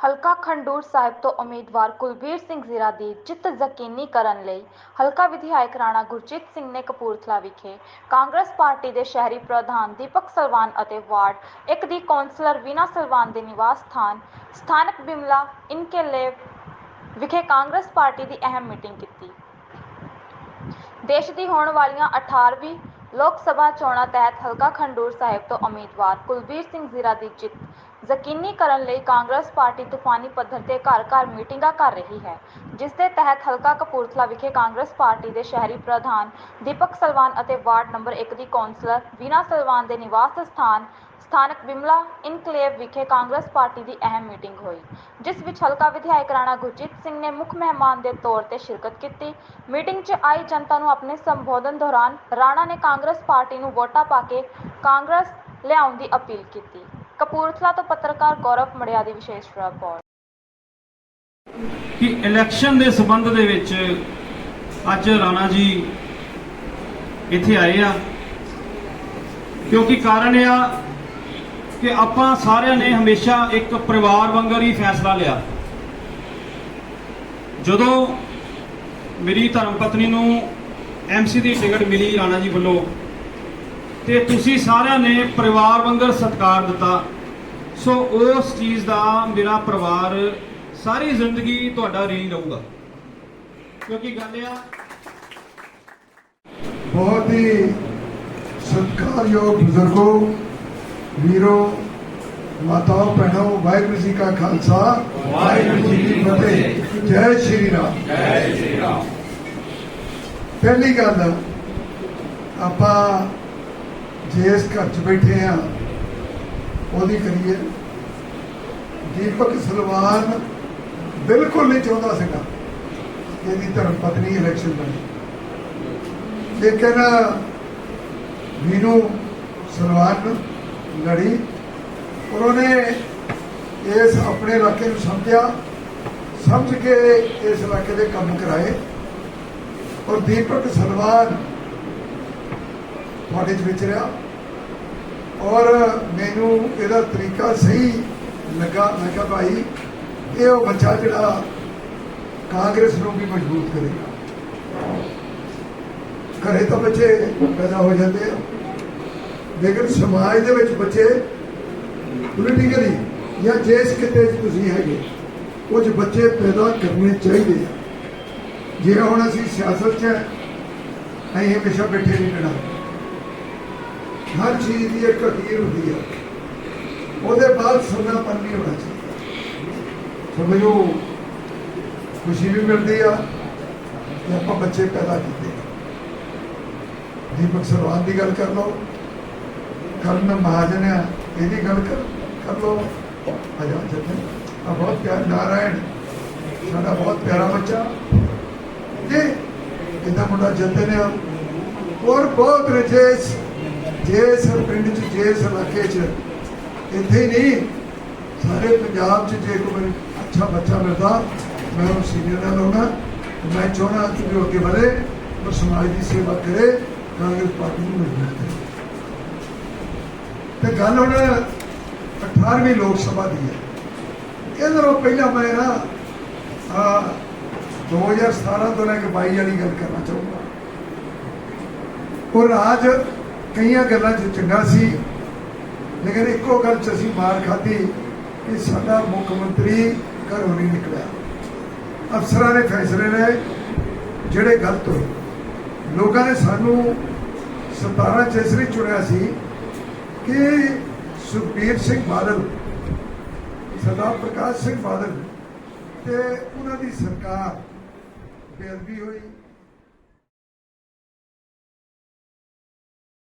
ਹਲਕਾ ਖੰਡੂਰ ਸਾਹਿਬ ਤੋਂ ਉਮੀਦਵਾਰ ਕੁਲਬੀਰ ਸਿੰਘ ਜ਼ੀਰਾ ਦੀ ਜਿੱਤ ਯਕੀਨੀ ਕਰਨ ਲਈ ਹਲਕਾ ਵਿਧਾਇਕ ਰਾਣਾ ਗੁਰਜੀਤ ਸਿੰਘ ਨੇ ਕਪੂਰਥਲਾ ਵਿਖੇ ਕਾਂਗਰਸ ਪਾਰਟੀ ਦੇ ਸ਼ਹਿਰੀ ਪ੍ਰਧਾਨ ਦੀਪਕ ਸਲਵਾਨ ਅਤੇ ਵਾਰਡ ਇੱਕ ਦੀ ਕੌਂਸਲਰ ਵੀਨਾ ਸਲਵਾਨ ਦੇ ਨਿਵਾਸ ਸਥਾਨ, ਸਥਾਨਕ ਬਿਮਲਾ ਇਨਕਲੇਵ ਵਿਖੇ ਕਾਂਗਰਸ ਪਾਰਟੀ ਦੀ ਅਹਿਮ ਮੀਟਿੰਗ ਕੀਤੀ। ਦੇਸ਼ ਦੀ ਹੋਣ ਵਾਲੀਆਂ 18ਵੀਂ ਲੋਕ ਸਭਾ ਚੋਣਾਂ ਤਹਿਤ ਹਲਕਾ ਖੰਡੂਰ ਸਾਹਿਬ ਤੋਂ ਉਮੀਦਵਾਰ ਕੁਲਬੀਰ ਸਿੰਘ ਜ਼ੀਰਾ ਦੀ ਜਿੱਤ ਯਕੀਨੀ ਕਰਨ ਲਈ ਕਾਂਗਰਸ ਪਾਰਟੀ ਤੂਫਾਨੀ ਪੱਧਰ ਤੇ ਘਰ-ਘਰ ਮੀਟਿੰਗਾਂ ਕਰ ਰਹੀ ਹੈ, ਜਿਸ ਦੇ ਤਹਿਤ ਹਲਕਾ ਕਪੂਰਥਲਾ ਵਿਖੇ ਕਾਂਗਰਸ ਪਾਰਟੀ ਦੇ ਸ਼ਹਿਰੀ ਪ੍ਰਧਾਨ ਦੀਪਕ ਸਲਵਾਨ ਅਤੇ ਵਾਰਡ ਨੰਬਰ 1 ਦੀ ਕੌਂਸਲਰ ਵੀਨਾ ਸਲਵਾਨ ਦੇ ਨਿਵਾਸ ਸਥਾਨ ਸਥਾਨਕ ਬਿਮਲਾ ਇਨਕਲੇਵ ਵਿਖੇ ਕਾਂਗਰਸ ਪਾਰਟੀ ਦੀ ਅਹਿਮ ਮੀਟਿੰਗ ਹੋਈ, ਜਿਸ ਵਿੱਚ ਹਲਕਾ ਵਿਧਾਇਕ ਰਾਣਾ ਗੁਰਜੀਤ ਸਿੰਘ ਨੇ ਮੁੱਖ ਮਹਿਮਾਨ ਦੇ ਤੌਰ ਤੇ ਸ਼ਿਰਕਤ ਕੀਤੀ। ਮੀਟਿੰਗ 'ਚ ਆਈ ਜਨਤਾ ਨੂੰ ਆਪਣੇ ਸੰਬੋਧਨ ਦੌਰਾਨ ਰਾਣਾ ਨੇ ਕਾਂਗਰਸ ਪਾਰਟੀ ਨੂੰ ਵੋਟਾਂ ਪਾ ਕੇ ਕਾਂਗਰਸ ਲਿਆਉਣ ਦੀ ਅਪੀਲ ਕੀਤੀ। ਕਪੂਰਥਲਾ ਤੋਂ ਪੱਤਰਕਾਰ ਗੌਰਵ ਮੜਿਆ ਦੀ ਵਿਸ਼ੇਸ਼ ਰਿਪੋਰਟ। ਕਿ ਇਲੈਕਸ਼ਨ ਦੇ ਸਬੰਧ ਦੇ ਵਿੱਚ ਅੱਜ ਰਾਣਾ ਜੀ ਇੱਥੇ ਆਏ ਆ, ਕਿਉਂਕਿ ਕਾਰਨ ਇਹ ਆ ਕਿ ਆਪਾਂ ਸਾਰਿਆਂ ਨੇ ਹਮੇਸ਼ਾ ਇੱਕ ਪਰਿਵਾਰ ਵਾਂਗਰ ਹੀ ਫੈਸਲਾ ਲਿਆ। ਜਦੋਂ ਮੇਰੀ ਧਰਮ ਪਤਨੀ ਨੂੰ ਐਮਸੀ ਦੀ ਟਿਕਟ ਮਿਲੀ ਰਾਣਾ ਜੀ ਵੱਲੋਂ, ਤੇ ਤੁਸੀਂ ਸਾਰਿਆਂ ਨੇ ਪਰਿਵਾਰ ਵਾਂਗਰ ਸਤਿਕਾਰ ਦਿੱਤਾ। ਸੋ ਉਸ ਚੀਜ਼ ਦਾ ਮੇਰਾ ਪਰਿਵਾਰ ਸਾਰੀ ਜ਼ਿੰਦਗੀ ਤੁਹਾਡਾ ਰੀਣ ਰਹੂਗਾ ਕਿਉਂਕਿ ਗੱਲ ਆ ਬਹੁਤ ਹੀ ਸਤਿਕਾਰਯੋਗ ਬਜ਼ੁਰਗੋ ਵੀਰੋ ਮਾਤਾਓ ਭੈਣੋ ਵਾਹਿਗੁਰੂ ਜੀ ਕਾ ਖਾਲਸਾ। ਵਾਹਿਗੁਰੂ ਜੀ ਕੀ ਫਤਿਹ। ਜੈ ਸ਼੍ਰੀ ਰਾਮ। ਜੈ ਸ਼੍ਰੀ ਰਾਮ। ਪਹਿਲੀ ਗੱਲ ਆਪਾਂ ਜਿਸ ਘਰ 'ਚ ਬੈਠੇ ਆ ਉਹਦੀ ਕਰੀਏ। ਦੀਪਕ ਸਲਵਾਨ ਬਿਲਕੁਲ ਨਹੀਂ ਚਾਹੁੰਦਾ ਸੀਗਾ ਇਹਦੀ ਧਰਮ ਪਤਨੀ ਇਲੈਕਸ਼ਨ ਬਣੇ। ਲੇਕਿਨ ਵੀਨੂ ਸਲਵਾਨ ਲੜੀ। ਔਰ ਉਹਨੇ ਇਸ ਆਪਣੇ ਇਲਾਕੇ ਨੂੰ ਸਮਝਿਆ। ਸਮਝ ਕੇ ਇਸ ਇਲਾਕੇ ਦੇ ਕੰਮ ਕਰਾਏ। ਔਰ ਦੀਪਕ ਸਲਵਾਨ ਤੁਹਾਡੇ ਚ ਵਿਚਰਿਆ ਔਰ ਮੈਨੂੰ ਇਹਦਾ ਤਰੀਕਾ ਸਹੀ ਲੱਗਾ। ਮੈਂ ਕਿਹਾ, ਭਾਈ, ਇਹ ਉਹ ਬੱਚਾ ਜਿਹੜਾ ਕਾਂਗਰਸ ਨੂੰ ਵੀ ਮਜ਼ਬੂਤ ਕਰੇਗਾ। ਘਰੇ ਤਾਂ ਬੱਚੇ ਪੈਦਾ ਹੋ ਜਾਂਦੇ ਆ। ਲੇਕਿਨ ਸਮਾਜ ਦੇ ਵਿੱਚ ਬੱਚੇ ਪੋਲੀਟੀਕਲੀ ਜਾਂ ਜਿਸ ਕਿਤੇ 'ਚ ਤੁਸੀਂ ਹੈਗੇ, ਕੁਝ ਬੱਚੇ ਪੈਦਾ ਕਰਨੇ ਚਾਹੀਦੇ ਆ। ਜੇ ਹੁਣ ਅਸੀਂ ਸਿਆਸਤ 'ਚ ਅਸੀਂ ਹਮੇਸ਼ਾ ਬੈਠੇ ਨਹੀਂ ਰਹਿਣਾ। ਹਰ ਚੀਜ਼ ਦੀ ਇੱਕ ਅਖੀਰ ਹੁੰਦੀ ਹੈ ਉਹਦੇ ਬਾਅਦ ਸਮਾਪਨ ਨਹੀਂ ਹੋਣਾ ਚਾਹੀਦਾ। ਸਮਝੋ, ਖੁਸ਼ੀ ਵੀ ਮਿਲਦੀ ਆ ਕਿ ਆਪਾਂ ਬੱਚੇ ਪੈਦਾ ਕੀਤੇ। ਦੀਪਕ ਸਰਵਾਨ ਦੀ ਗੱਲ ਕਰ ਲਓ। ਕਰਨ ਮਹਾਜਨ ਆ, ਇਹਦੀ ਗੱਲ ਕਰ ਕਰ ਲਓ। ਅਜਾ ਜਤਨ ਆ ਬਹੁਤ ਪਿਆਰ, ਨਾਰਾਇਣ। ਸਾਡਾ ਬਹੁਤ ਪਿਆਰਾ ਬੱਚਾ। ਜੀ ਇਹਦਾ ਮੁੰਡਾ ਜਤਨ ਨੇ ਹੋਰ ਬਹੁਤ ਰਜੇਸ਼ ਜੇਸ ਪਿੰਡ ਚ ਜੇਸ ਇਲਾਕੇ ਚ। ਇੱਥੇ ਹੀ ਨਹੀਂ, ਸਾਰੇ ਪੰਜਾਬ ਚ ਜੇ ਕੋਈ ਅੱਛਾ ਬੱਚਾ ਮਿਲਦਾ, ਮੈਂ ਉਹ ਸੀਨੀਅਰ ਨਾਲ ਲਾਉਣਾ। ਮੈਂ ਚਾਹਣਾ ਕਿ ਉਹ ਅੱਗੇ ਵਧੇ, ਉਹ ਸਮਾਜ ਦੀ ਸੇਵਾ ਕਰੇ, ਕਾਂਗਰਸ ਪਾਰਟੀ ਨੂੰ ਮਜ਼ਬੂਤ ਕਰੇ। ਤੇ ਗੱਲ ਹੁਣ 18ਵੀਂ ਲੋਕ ਸਭਾ ਦੀ ਹੈ। ਇਹਦੇ ਨਾਲੋਂ ਪਹਿਲਾਂ ਮੈਂ ਨਾ, ਆ 2017 ਤੋਂ ਲੈ ਕੇ 22 ਵਾਲੀ ਗੱਲ ਕਰਨਾ ਚਾਹੂੰਗਾ। ਉਹ ਰਾਜ ਕਈਆਂ ਗੱਲਾਂ 'ਚ ਚੰਗਾ ਸੀ, ਲੇਕਿਨ ਇੱਕੋ ਗੱਲ 'ਚ ਅਸੀਂ ਮਾਰ ਖਾਧੀ ਕਿ ਸਾਡਾ ਮੁੱਖ ਮੰਤਰੀ ਘਰੋਂ ਨਹੀਂ ਨਿਕਲਿਆ। ਅਫਸਰਾਂ ਦੇ ਫੈਸਲੇ ਨੇ ਜਿਹੜੇ ਗਲਤ ਹੋਏ। ਲੋਕਾਂ ਨੇ ਸਾਨੂੰ 17 ਚ ਇਸ ਲਈ ਚੁਣਿਆ ਸੀ ਕਿ ਸੁਖਬੀਰ ਸਿੰਘ ਬਾਦਲ ਸਰਦਾਰ ਪ੍ਰਕਾਸ਼ ਸਿੰਘ ਬਾਦਲ ਤੇ ਉਹਨਾਂ ਦੀ ਸਰਕਾਰ ਬੇਅਦਬੀ ਹੋਈ।